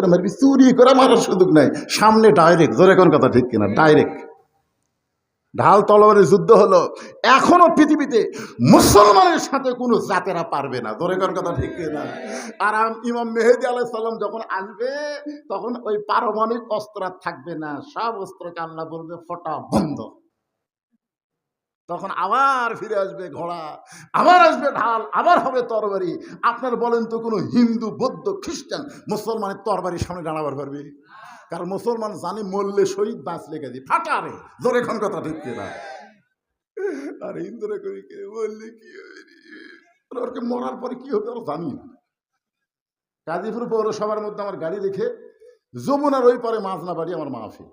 মারবি, চুরি করে মারার সুযোগ নাই। সামনে ডাইরেক্ট জোরে কোন কথা ঠিক কিনা? ডাইরেক্ট ঢাল তলোয়ারের যুদ্ধ হলো। এখনও পৃথিবীতে মুসলমানের সাথে কোনো জাতেরা পারবে না। জোরে কোন কথা ঠিক কিনা? আর ইমাম মেহেদি আলাহ সাল্লাম যখন আসবে, তখন ওই পারমাণবিক অস্ত্র থাকবে না। সব অস্ত্রকে আল্লাহ বলবে, ফটা বন্ধ। তখন আবার ফিরে আসবে ঘোড়া, আবার আসবে ঢাল, আবার হবে তরবারি। আপনার বলেন তো কোনো হিন্দু, বৌদ্ধ, খ্রিস্টান মুসলমানের তরবারির সামনে দাঁড়াবার পারবে? কারণ মুসলমান জানে মরলে শহীদ বাঁচ লেগে দিই ফাটারে জোরে এখন কথা ঠিক কিনা? আর হিন্দুরা করি কে বললে কি হবে মরার পরে কি হবে ওরা জানি না। গাজীপুর পৌরসভার মধ্যে আমার গাড়ি রেখে যমুনার ওই পরে মাছ না বাড়ি আমার মাহফিল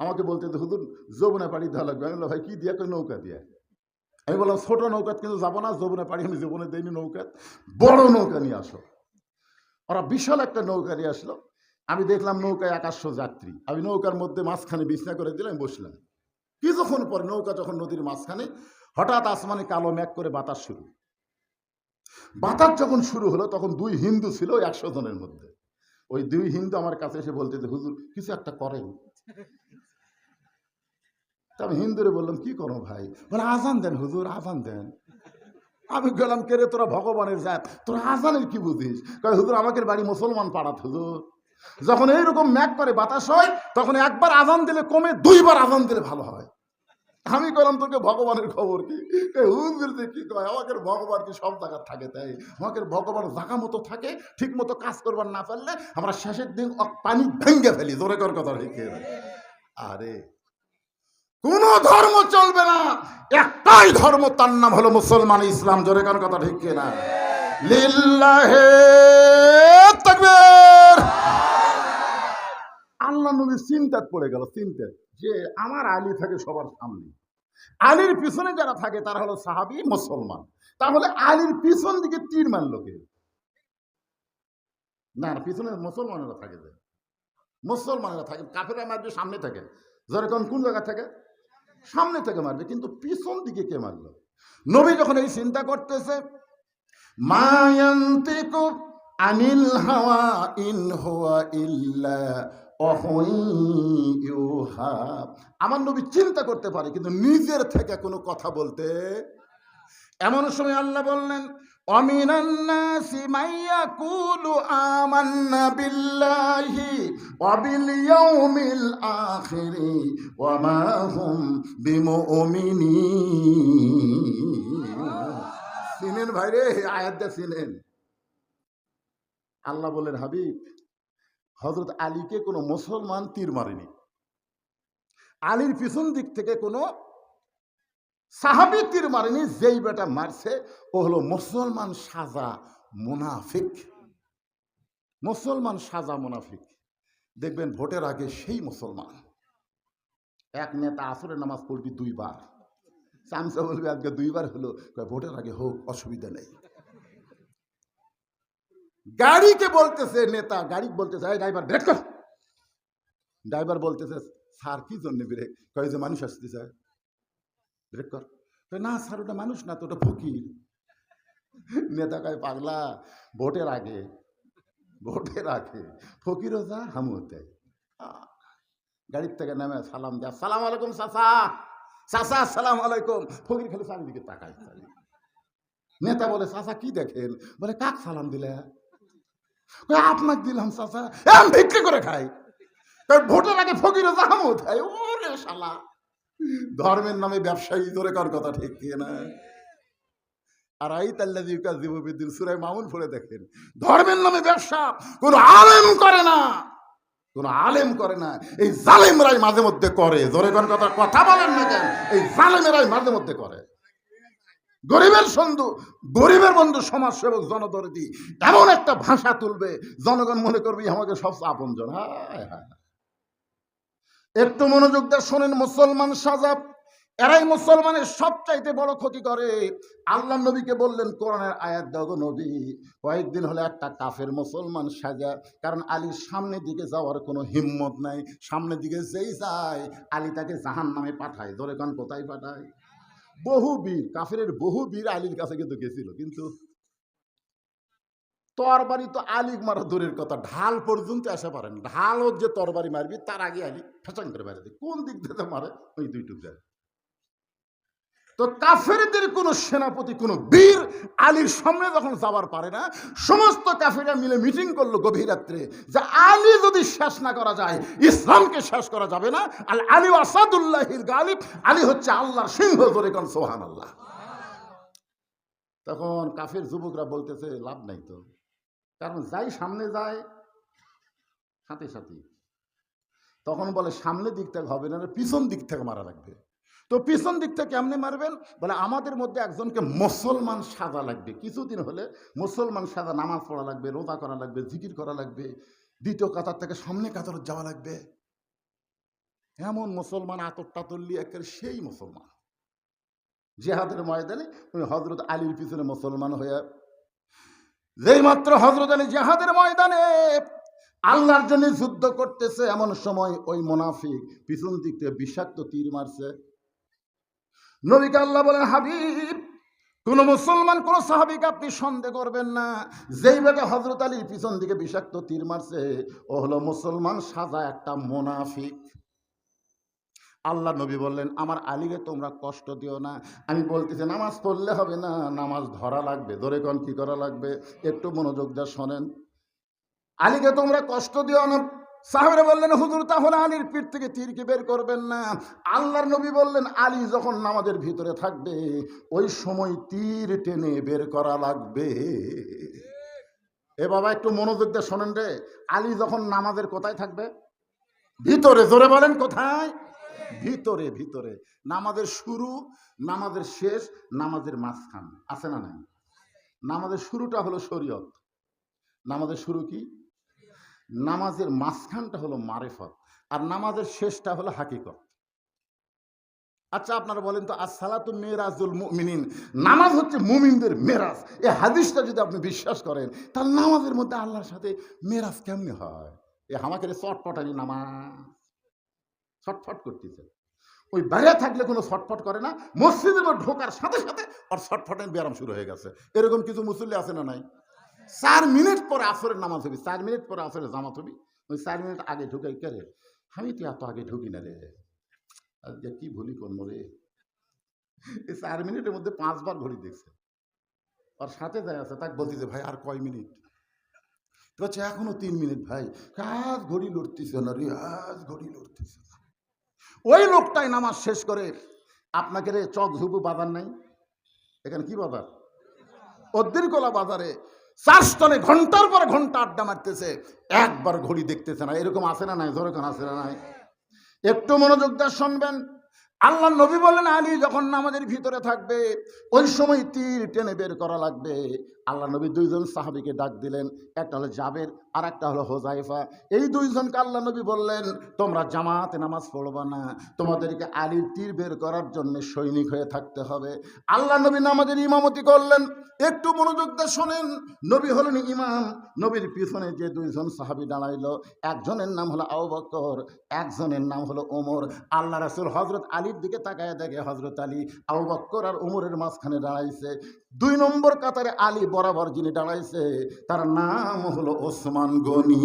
আমাকে বলতে তো হুজুর যমুনা পাড়ি দেওয়া লাগবে। আমি বললাম ভাই কি দিয়া কই নৌকা দিয়া? আমি বললাম ছোট নৌকাত কিন্তু যাব না যমুনা পাড়ি আমি জীবনে দেয়নি নৌকাত। বড় নৌকা নিয়ে আসো। ওরা বিশাল একটা নৌকা নিয়ে আসলো। আমি দেখলাম নৌকায় একাশশো যাত্রী আমি নৌকার মধ্যে মাঝখানে বিছনা করে দিলাম বসলাম। কিছুক্ষণ পর নৌকা যখন নদীর মাঝখানে হঠাৎ আসমানে কালো ম্যাক করে বাতাস শুরু। বাতাস যখন শুরু হলো তখন দুই হিন্দু ছিল একশো জনের মধ্যে। ওই দুই হিন্দু আমার কাছে এসে বলতে যে, হুজুর কিছু একটা করেন। তা আমি হিন্দুরে বললাম, কি করো ভাই? বলে, আজান দেন হুজুর, আজান দেন। আমি গেলাম, কে রে, তোরা ভগবানের জাত? তোরা আজানের কি বুঝিস? কয়, হুজুর আমাকে বাড়ি মুসলমান পাড়াত হুজুর। যখন এইরকম ম্যাক করে বাতাস হয়, তখন একবার আজান দিলে কমে দুইবার আজান দিলে ভালো হয়। আমি করলাম তোকে ভগবানের খবর কি? হুজুর কি কয়? আমাকে ভগবান কি সব জায়গা থাকে তাই? আমাকে ভগবান জায়গা মতো থাকে, ঠিক মতো কাজ করবার না পারলে আমরা শেষের দিন পানি ভেঙ্গে ফেলি। জোরে কর কথা আরে কোন ধর্ম চলবে না। একটাই ধর্ম, তার নাম হলো মুসলমান ইসলাম। জোরে কার কথা ঠিক না লিল্লাহে তাকবীর। আল্লাহ নবী চিন্তাত পড়ে গেল চিন্তাত যে আমার আলী থাকে সবার সামনে। আলীর পিছনে যারা থাকে, তারা হলো সাহাবি মুসলমান। তাহলে আলীর পিছন দিকে তীর মারল কে? না না, পিছনে মুসলমানেরা থাকে যে। মুসলমানেরা থাকে কাফেরা মারবে, সামনে থাকে। যেরকম কোন জায়গা থেকে? সামনে থেকে মারবে, কিন্তু পিছন দিকে কে মারলো? নবী যখন এই চিন্তা করতেছে মায়ান্তিকু আনিল হাওয়া ইন হওয়া ইল্লা আমার নবী চিন্তা করতে পারে, কিন্তু নিজের থেকে কোনো কথা বলতে। এমন সময় আল্লাহ বললেন মাইয়াকুলু আমান্না বিল্লাহি ওয়া বিল ইয়াউমিল আখিরি ওয়া মা হুম বিমুমিনিন চিনেন চিনেন আল্লাহ বললেন হাবিব হজরত আলীকে কোনো মুসলমান তীর মারেনি। আলীর পিছন দিক থেকে কোনো সাহাবি তীর মারেনি যেই বেটা মারছে, ও হলো মুসলমান সাজা মুনাফিক। মুসলমান সাজা মুনাফিক। দেখবেন ভোটের আগে সেই মুসলমান। এক নেতা আসরের নামাজ পড়বি দুইবার। চামচা বলবি আজকে দুইবার হলো ভোটের আগে হোক, অসুবিধা নেই। গাড়িকে বলতেছে নেতা, গাড়ি বলতেছে ড্রাইভার ব্রেক কর। ড্রাইভার বলতেছে, স্যার, কি জন্য ব্রেক কয় যে মানুষ আসতেছে। ব্রেক কর না স্যার ওটা মানুষ না তো ওটা ফকির। নেতা কয় পাগলা ভোটের আগে ভোটের আগে ফকিরও যা হামও আহ, গাড়ির থেকে নামে সালাম দেয়। সালাম আলাইকুম সাসা সাসা সালাম আলাইকুম। ফকির খালি চারিদিকে তাকায়। নেতা বলে চাচা কি দেখেন? বলে কাক সালাম দিলে? আপনাকে দিলাম সাসা আমি ভিক্ষে করে খাই। ভোটের আগে ফকিরও যা হামও দেয় ওরে শালা। ধর্মের নামে ব্যবসায়ী ধরে কার কথা ঠিক না? আর আই জীববিদ্যুৎ মামুন পড়ে দেখেন। ধর্মের নামে ব্যবসা কোন আলেম করে না। কোন আলেম করে না। এই জালেমরাই মাঝে মধ্যে করে। জোরে কোন কথা কথা বলেন না কেন? এই জালেমেরাই মাঝে মধ্যে করে। গরিবের বন্ধু গরিবের বন্ধু সমাজসেবক, জনদরদি, এমন একটা ভাষা তুলবে, জনগণ মনে করবে "ই আমাকে সবচেয়ে আপনজন হায় হায়। একটু মনোযোগ দিয়ে শোনেন, মুসলমান সাজাব এরাই মুসলমানের সবচাইতে বড় ক্ষতি করে। আল্লাহ নবীকে বললেন, কোরআনের আয়াত দাও গো নবী। কয়েকদিন হলে একটা কাফের মুসলমান সাজা। কারণ আলীর সামনের দিকে যাওয়ার কোনো হিম্মত নাই। সামনের দিকে যেই যায়, আলী তাকে জাহান নামে পাঠায় কান, কোথায় পাঠায়? বহু বীর কাফের বহু বীর আলীর কাছে কিন্তু গেছিল। কিন্তু তরবারি তো আলিক মারা দূরের কথা। ঢাল পর্যন্ত আসা পারেন ঢাল ওর যে তরবারি মারবি, তার আগে আলি ফেঁচাং করে মারে কোন দিক থেকে মারে? ওই দুইটুক যায় তো কাফেরদের কোনো সেনাপতি, কোনো বীর আলীর সামনে যখন যাবার পারে না, সমস্ত কাফেরা মিলে মিটিং করল গভীর রাত্রে যে আলী যদি শেষ না করা যায়, ইসলামকে শেষ করা যাবে না। আল আলী আসাদুল্লাহির গালিব, আলী হচ্ছে আল্লাহর সিংহ ধরে কোন সোহান আল্লাহ তখন কাফের যুবকরা বলতেছে, লাভ নাই তো। কারণ যাই সামনে যায়, সাথে সাথে তখন বলে, সামনের দিক থেকে হবে না পিছন দিক থেকে মারা লাগবে। তো পিছন দিক থেকে কেমনে মারবেন? বলে, আমাদের মধ্যে একজনকে মুসলমান সাজা লাগবে। কিছুদিন হলে মুসলমান সাজা, নামাজ পড়া লাগবে, রোজা করা লাগবে, জিকির করা লাগবে, দ্বিতীয় কাতার থেকে সামনে কাতার যাওয়া লাগবে। এমন মুসলমান আতর টাতল্লি একের সেই মুসলমান। জেহাদের ময়দানে ওই হজরত আলীর পিছনে মুসলমান হয়ে যেই মাত্র হজরত আলী জাহাদের ময়দানে আল্লাহর জন্য যুদ্ধ করতেছে, এমন সময় ওই মোনাফিক পিছন দিক থেকে বিষাক্ত তীর মারছে। নবীকে আল্লাহ বলেন, হাবিব, কোন মুসলমান, কোন সাহাবিকে আপনি সন্দেহ করবেন না। যেই বেটা হজরত আলীর পিছন দিকে বিষাক্ত তীর মারছে, ও হলো মুসলমান সাজা একটা মোনাফিক। আল্লাহ নবী বললেন, আমার আলীকে তোমরা কষ্ট দিও না। আমি বলতেছি, নামাজ পড়লে হবে না। নামাজ ধরা লাগবে। ধরে কন কি করা লাগবে? একটু মনোযোগ দিয়ে শোনেন। আলীকে তোমরা কষ্ট দিও না। সাহেবরা বললেন, হুজুর, তাহলে আলীর পিঠ থেকে তীরকে বের করবেন না? আল্লাহর নবী বললেন, আলী যখন নামাজের ভিতরে থাকবে, ওই সময় তীর টেনে বের করা লাগবে। এ বাবা, একটু মনোযোগ দিয়ে শোনেন রে। আলী যখন নামাজের কোথায় থাকবে? ভিতরে। জোরে বলেন, কোথায়? ভিতরে ভিতরে। নামাজের শুরু, নামাজের শেষ, নামাজের মাঝখান। আছে না নাই? নামাজের শুরুটা হলো শরীয়ত। নামাজের শুরু কি? নামাজের মাঝখানটা হলো মারেফত। আর নামাজের শেষটা হলো হাকিকত। আচ্ছা আপনারা বলেন তো আসসালাতু মেরাজুল মুমিনিন, নামাজ হচ্ছে মুমিনদের মেরাজ। এই হাদিসটা যদি আপনি বিশ্বাস করেন, তাহলে নামাজের মধ্যে আল্লাহর সাথে মেরাজ কেমনি হয়? এ আমাকে চটপটানি নামাজ। ছটফট করতেছে। ওই বাইরে থাকলে কোনো ছটফট করে না, মসজিদে ঢোকার সাথে সাথে আর ছটফটের ব্যায়াম শুরু হয়ে গেছে। এরকম কিছু মুসল্লি আছে না নাই? চার মিনিট পরে আসরের নামাজ হবি, চার মিনিট পরে আসরের জামাত হবি। ওই চার মিনিট আগে ঢুকাই কে রে? আমি তো এত আগে ঢুকি না রে। আজকে কি ভুলি করব রে? এই চার মিনিটের মধ্যে পাঁচবার ঘড়ি দেখছে। আর সাথে যায় আছে, তাকে বলতেছে, ভাই, আর কয় মিনিট? হচ্ছে এখনও তিন মিনিট, ভাই। কাজ ঘড়ি লড়তেছে না রে, আজ ঘড়ি লড়তেছে না। ওই লোকটাই নামাজ শেষ করে, আপনাকে রে চক ঝুপু বাজার নাই? এখানে কি বাজার? কলা বাজারে। চার স্তনে ঘণ্টার পর ঘণ্টা আড্ডা মারতেছে, একবার ঘড়ি দেখতেছে না। এরকম আসে না নাই? ধরে কেন আসে না নাই? একটু মনোযোগ দিয়ে শুনবেন। আল্লাহ নবী বললেন আলী, যখন নামাজের ভিতরে থাকবে, ওই সময় তীর টেনে বের করা লাগবে। আল্লাহ নবী দুইজন সাহাবিকে ডাক দিলেন, একটা হলো জাবের আর একটা হলো হোজাইফা এই দুইজনকে আল্লাহ নবী বললেন, তোমরা জামাতে নামাজ পড়বা না, তোমাদেরকে আলীর তীর বের করার জন্য সৈনিক হয়ে থাকতে হবে। আল্লাহ নবী নামাজের ইমামতি করলেন। একটু মনোযোগ দিয়ে শোনেন, নবী হলেন ইমাম। নবীর পিছনে যে দুইজন সাহাবি দাঁড়াইলো, একজনের নাম হলো আবু বকর, একজনের নাম হলো ওমর। আল্লাহ রাসূল হজরত আলীর দিকে তাকায় দেখে হজরত আলী আবু বক্কর আর উমরের মাঝখানে দাঁড়াইছে। দুই নম্বর কাতারে আলী বরাবর যিনি দাঁড়াইছে, তার নাম হলো ওসমান গনি।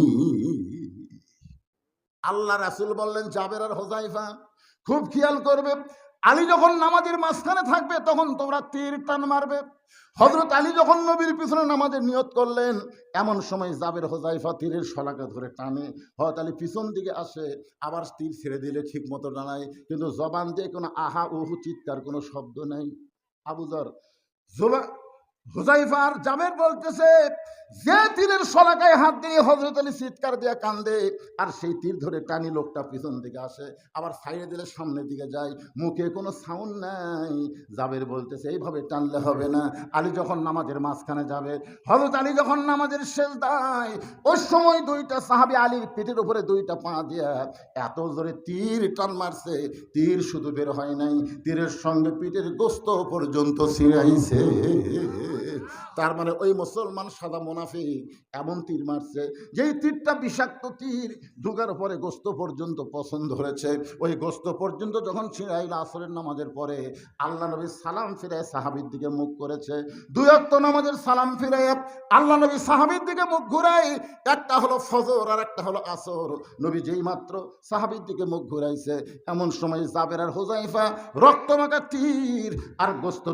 আল্লাহ রাসুল বললেন, জাবের আর হোজাইফা খুব খেয়াল করবে আলী যখন নামাজের মাঝখানে থাকবে, তখন তোমরা তীর টান মারবে। হজরত আলী যখন নবীর পিছনে নামাজের নিয়ত করলেন, এমন সময় জাবের হোজাইফা তীরের শলাকা ধরে টানে। হয়তো আলী পিছন দিকে আসে, আবার তীর ছেড়ে দিলে ঠিক মতো দাঁড়ায় কিন্তু জবান দিয়ে কোনো আহা, উহু, চিৎকার, কোনো শব্দ নেই। আবুজার জোবা হুজাইফা আর জাবের বলতেছে যে তীরের শলাকায় হাত দিয়ে হজরত আলী চিৎকার দিয়ে কান্দে, আর সেই তীর ধরে টানি লোকটা পিছন দিকে আসে, আবার সাইডে দিলে সামনের দিকে যায়, মুখে কোনো সাউন্ড নাই। জাবের বলতেছে, এইভাবে টানলে হবে না। আলী যখন নামাজের মাঝখানে যাবে হজরত আলী যখন নামাজের শেষ দেয়, ওই সময় দুইটা সাহাবি আলীর পিঠের উপরে দুইটা পা দিয়া এত জোরে তীর টান মারছে, তীর শুধু বের হয় নাই, তীরের সঙ্গে পিঠের গোস্ত পর্যন্ত ছিঁড়াইছে। তার মানে ওই মুসলমান সাদা মোনা এমন তীর মারছে, যেই তীরটা বিষাক্ত তীর ঢুকার পরে গোস্ত পর্যন্ত পছন্দ ওই গোস্ত পর্যন্ত যখন ছিঁড়াইল আসরের নামাজের পরে, আল্লাহ নবী সালাম ফিরে সাহাবির দিকে মুখ করেছে। দুই নামাজের সালাম ফিরে, আল্লাহ নবী সাহাবির দিকে মুখ ঘুরাই, একটা হলো ফজর আর একটা হলো আসর। নবী যেই মাত্র সাহাবির দিকে মুখ ঘুরাইছে, এমন সময় জাবের আর হোজাইফা রক্তমাখা তীর আর গোস্ত